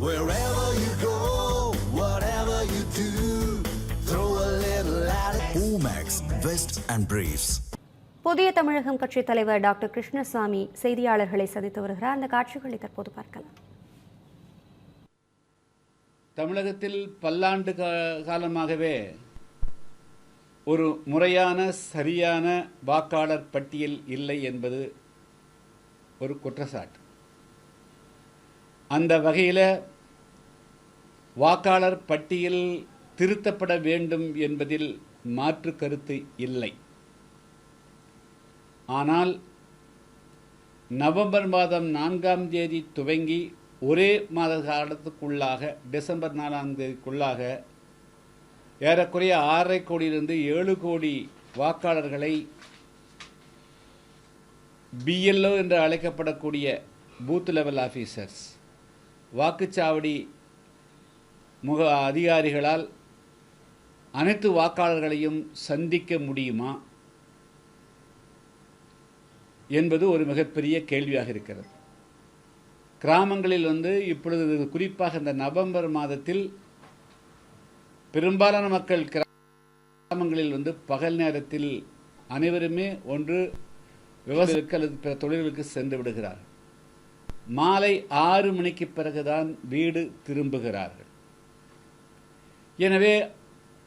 Wherever you go, whatever you do, throw a little at it. Omax, Vest and Briefs. புதிய தமிழகம் கட்சித் தலைவர் doctor Krishnasamy செய்தியாளர்களை சந்தித்து வருகிறார் அந்த காட்சிகளை தற்போது பார்க்கலாம் தமிழகத்தில் பல்லாண்டு காலமாகவே ஒரு முறையான சரியான வாக்காளர் பட்டியல் இல்லை என்பது ஒரு குற்றச்சாட்டு அந்த வகையில் வாக்காளர் பட்டியல் திருத்தப்பட வேண்டும் என்பதில் மாற்று கருத்து இல்லை. ஆனால் நவம்பர் மாதம் நான்காம் தேதி துவங்கி ஒரே மாத காலத்துக்குள்ளாக டிசம்பர் நாலாம் தேதிக்குள்ளாக ஏறக்குறைய ஆறரை கோடியிலிருந்து ஏழு கோடி வாக்காளர்களை பிஎல்ஓ என்று அழைக்கப்படக்கூடிய பூத் லெவல் ஆஃபீஸர்ஸ் வாக்குச்சாவடி முக அதிகாரிகளால் அனைத்து வாக்காளர்களையும் சந்திக்க முடியுமா என்பது ஒரு மிகப்பெரிய கேள்வியாக இருக்கிறது. கிராமங்களில் வந்து இப்பொழுது குறிப்பாக இந்த நவம்பர் மாதத்தில் பெரும்பாலான மக்கள் கிராமங்களில் வந்து பகல் நேரத்தில் அனைவருமே ஒன்று விவசாயிகளுக்கு அல்லது பிற தொழில்களுக்கு சென்று விடுகிறார்கள். மாலை ஆறு மணிக்கு பிறகுதான் வீடு திரும்புகிறார்கள். எனவே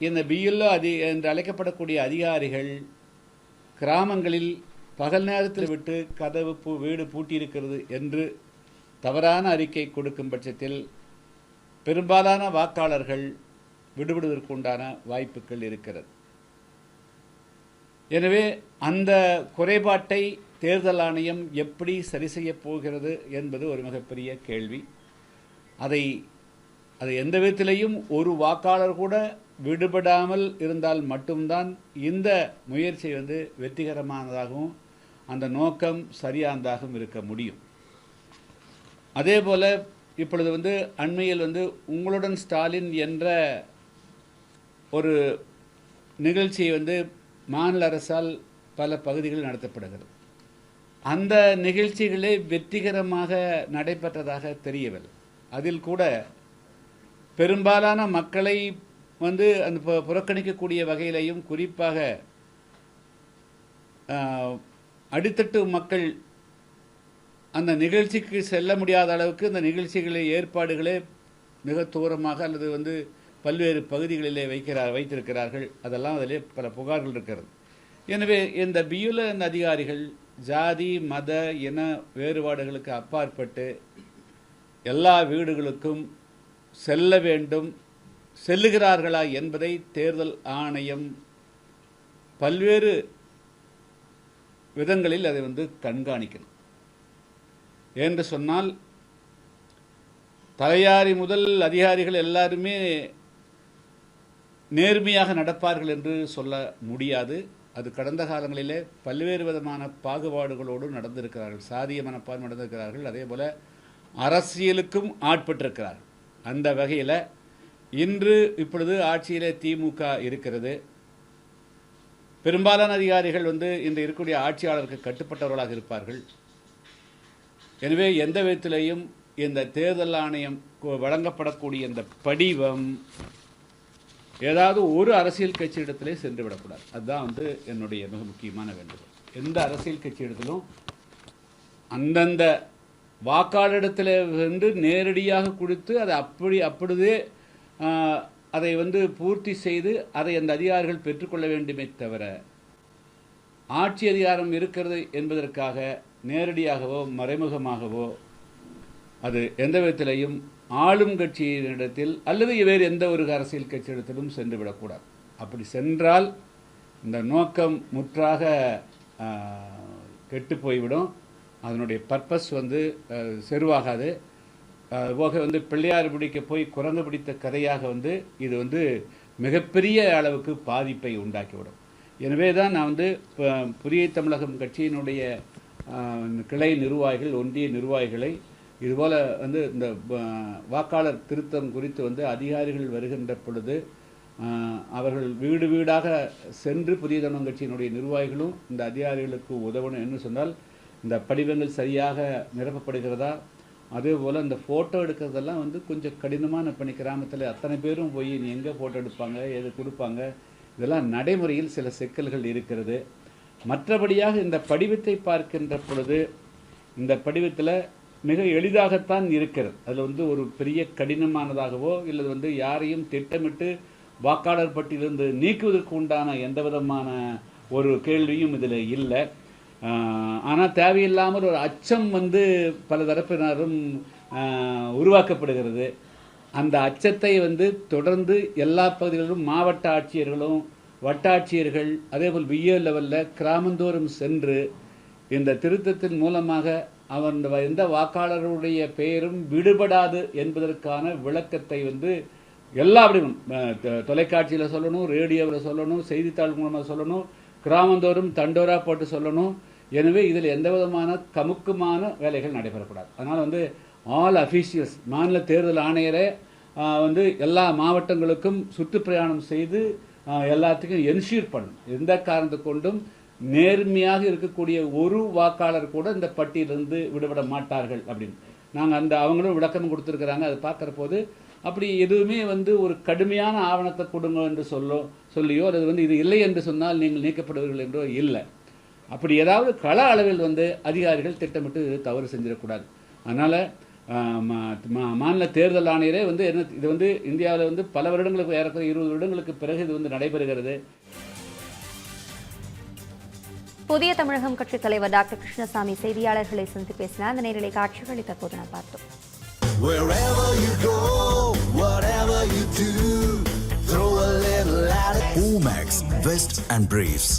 இந்த பிஎல்ஓ அதி என்று அழைக்கப்படக்கூடிய அதிகாரிகள் கிராமங்களில் பகல் நேரத்தில் விட்டு கதவு பூ வீடு பூட்டியிருக்கிறது என்று தவறான அறிக்கை கொடுக்கும் பட்சத்தில் பெரும்பாலான வாக்காளர்கள் விடுபடுவதற்குண்டான வாய்ப்புகள் இருக்கிறது. எனவே அந்த குறைபாட்டை தேர்தல் ஆணையம் எப்படி சரி செய்யப் போகிறது என்பது ஒரு மிகப்பெரிய கேள்வி. அதை அதை எந்த விதத்திலையும் ஒரு வாக்காளர் கூட விடுபடாமல் இருந்தால் மட்டும்தான் இந்த முயற்சி வந்து வெற்றிகரமானதாகவும் அந்த நோக்கம் சரியானதாகவும் இருக்க முடியும். அதே போல் இப்பொழுது வந்து அண்மையில் வந்து உங்களுடன் ஸ்டாலின் என்ற ஒரு நிகழ்ச்சியை வந்து மாநில அரசால் பல பகுதிகளில் நடத்தப்படுகிறது. அந்த நிகழ்ச்சிகளே வெற்றிகரமாக நடைபெற்றதாக தெரியவில்லை. அதில் கூட பெரும்பாலான மக்களை வந்து அந்த புறக்கணிக்கக்கூடிய வகையிலையும் குறிப்பாக அடித்தட்டு மக்கள் அந்த நிகழ்ச்சிக்கு செல்ல முடியாத அளவுக்கு இந்த நிகழ்ச்சிகளை ஏற்பாடுகளே மிக தூரமாக அல்லது வந்து பல்வேறு பகுதிகளிலே வைக்கிறார் வைத்திருக்கிறார்கள். அதெல்லாம் அதிலே பல புகார்கள் இருக்கிறது. எனவே இந்த பியுல இந்த அதிகாரிகள் ஜாதி மத இன வேறுபாடுகளுக்கு அப்பாற்பட்டு எல்லா வீடுகளுக்கும் செல்ல வேண்டும் செல்லுகிறார்களா என்பதை தேர்தல் ஆணையம் பல்வேறு விதங்களில் அதை வந்து கண்காணிக்கணும். என்று சொன்னால் தலையாரி முதல் அதிகாரிகள் எல்லாருமே நேர்மையாக நடப்பார்கள் என்று சொல்ல முடியாது. அது கடந்த காலங்களிலே பல்வேறு விதமான பாகுபாடுகளோடு நடந்திருக்கிறார்கள். சாதிய மனப்பான்மை நடந்திருக்கிறார்கள். அதே போல அரசியலுக்கும் ஆட்பட்டிருக்கிறார்கள் அந்த வகையில் இன்று இப்பொழுது ஆட்சியிலே திமுக இருக்கிறது. பெரும்பாலான அதிகாரிகள் வந்து இன்று இருக்கக்கூடிய ஆட்சியாளருக்கு கட்டுப்பட்டவர்களாக இருப்பார்கள். எனவே எந்த விதத்திலையும் இந்த தேர்தல் ஆணையம் வழங்கப்படக்கூடிய இந்த படிவம் ஏதாவது ஒரு அரசியல் கட்சியிடத்திலே சென்று விடக்கூடாது அதுதான் வந்து என்னுடைய மிக முக்கியமான வேண்டுகோள். எந்த அரசியல் கட்சியிடத்திலும் அந்தந்த வாக்காளரிடத்தில் சென்று நேரடியாக கொடுத்து அதை அப்படி அப்படியே அதை வந்து பூர்த்தி செய்து அதை அந்த அதிகாரிகள் பெற்றுக்கொள்ள வேண்டுமே தவிர ஆட்சி அதிகாரம் இருக்கிறது என்பதற்காக நேரடியாகவோ மறைமுகமாகவோ அது எந்த விதத்திலையும் ஆளும் கட்சியினிடத்தில் அல்லது வேறு எந்த ஒரு அரசியல் கட்சியிடத்திலும் சென்று விடக்கூடாது அப்படி சென்றால் இந்த நோக்கம் முற்றாக கெட்டு போய்விடும். அதனுடைய பர்பஸ் வந்து செருவாகாது. அது போக வந்து பிள்ளையார் பிடிக்க போய் குரங்கு பிடித்த கதையாக வந்து இது வந்து மிகப்பெரிய அளவுக்கு பாதிப்பை உண்டாக்கிவிடும். எனவே தான் நான் வந்து இப்போ புதிய தமிழகம் கட்சியினுடைய கிளை நிர்வாகிகள் ஒன்றிய நிர்வாகிகளை இதுபோல் வந்து இந்த வாக்காளர் திருத்தம் குறித்து வந்து அதிகாரிகள் வருகின்ற பொழுது அவர்கள் வீடு வீடாக சென்று புதிய தமிழ் கட்சியினுடைய நிர்வாகிகளும் இந்த அதிகாரிகளுக்கு உதவணும். என்று சொன்னால் இந்த படிவங்கள் சரியாக நிரப்பப்படுகிறதா? அதே போல் இந்த ஃபோட்டோ எடுக்கிறதெல்லாம் வந்து கொஞ்சம் கடினமான பணி. கிராமத்தில் அத்தனை பேரும் போய் நீ எங்கே ஃபோட்டோ எடுப்பாங்க எது கொடுப்பாங்க? இதெல்லாம் நடைமுறையில் சில சிக்கல்கள் இருக்கிறது. மற்றபடியாக இந்த படிவத்தை பார்க்கின்ற பொழுது இந்த படிவத்தில் மிக எளிதாகத்தான் இருக்கிறது. அதில் வந்து ஒரு பெரிய கடினமானதாகவோ இல்லை வந்து யாரையும் திட்டமிட்டு வாக்காளர் பட்டியலிருந்து நீக்குவதற்கு உண்டான எந்த விதமான ஒரு கேள்வியும் இதில் இல்லை. ஆனால் தேவையில்லாமல் ஒரு அச்சம் வந்து பல தரப்பினரும் உருவாக்கப்படுகிறது. அந்த அச்சத்தை வந்து தொடர்ந்து எல்லா பகுதிகளிலும் மாவட்ட ஆட்சியர்களும் வட்டாட்சியர்கள் அதேபோல் விஏ லெவலில் கிராமந்தோறும் சென்று இந்த திருத்தத்தின் மூலமாக அவர் எந்த வாக்காளருடைய பெயரும் விடுபடாது என்பதற்கான விளக்கத்தை வந்து எல்லா அப்படியும் தொலைக்காட்சியில் சொல்லணும் ரேடியோவில் சொல்லணும் செய்தித்தாள் மூலமாக சொல்லணும் கிராமந்தோறும் தண்டோரா போட்டு சொல்லணும். எனவே இதில் எந்த விதமான கமுக்குமான வேலைகள் நடைபெறக்கூடாது. அதனால் வந்து ஆல் அஃபீஷியல்ஸ் மாநில தேர்தல் ஆணையரே வந்து எல்லா மாவட்டங்களுக்கும் சுற்றுப்பிரயாணம் செய்து எல்லாத்துக்கும் என்ஷூர் பண்ணணும். எந்த காரணத்தை கொண்டும் நேர்மையாக இருக்கக்கூடிய ஒரு வாக்காளர் கூட இந்த பட்டியலிருந்து விடுபட மாட்டார்கள் அப்படின்னு. நாங்கள் அந்த அவங்களும் விளக்கம் கொடுத்துருக்குறாங்க அதை பார்க்குற போது அப்படி எதுவுமே வந்து ஒரு கடுமையான ஆவணத்தை கொடுங்க என்று சொல்லோ சொல்லியோ அல்லது வந்து இது இல்லை என்று சொன்னால் நீங்கள் நீக்கப்படுவீர்கள் என்றோ இல்லை. அப்படி ஏதாவது கள அளவில் வந்து அதிகாரிகள் திட்டமிட்டு தவறு செஞ்சிடக்கூடாது. அதனால் மாநில தேர்தல் ஆணையரே வந்து என்ன இது வந்து இந்தியாவில் வந்து பல வருடங்களுக்கு ஏறக்குறைய இருபது வருடங்களுக்கு பிறகு இது வந்து நடைபெறுகிறது. புதிய தமிழகம் கட்சித் தலைவர் டாக்டர் கிருஷ்ணசாமி செய்தியாளர்களை சந்தித்து பேசினார் அந்த நேரலை காட்சிகளை தற்போது நாம் பார்த்தோம் Wherever you go, whatever you do, throw a little at it. Omax, Vest and Briefs.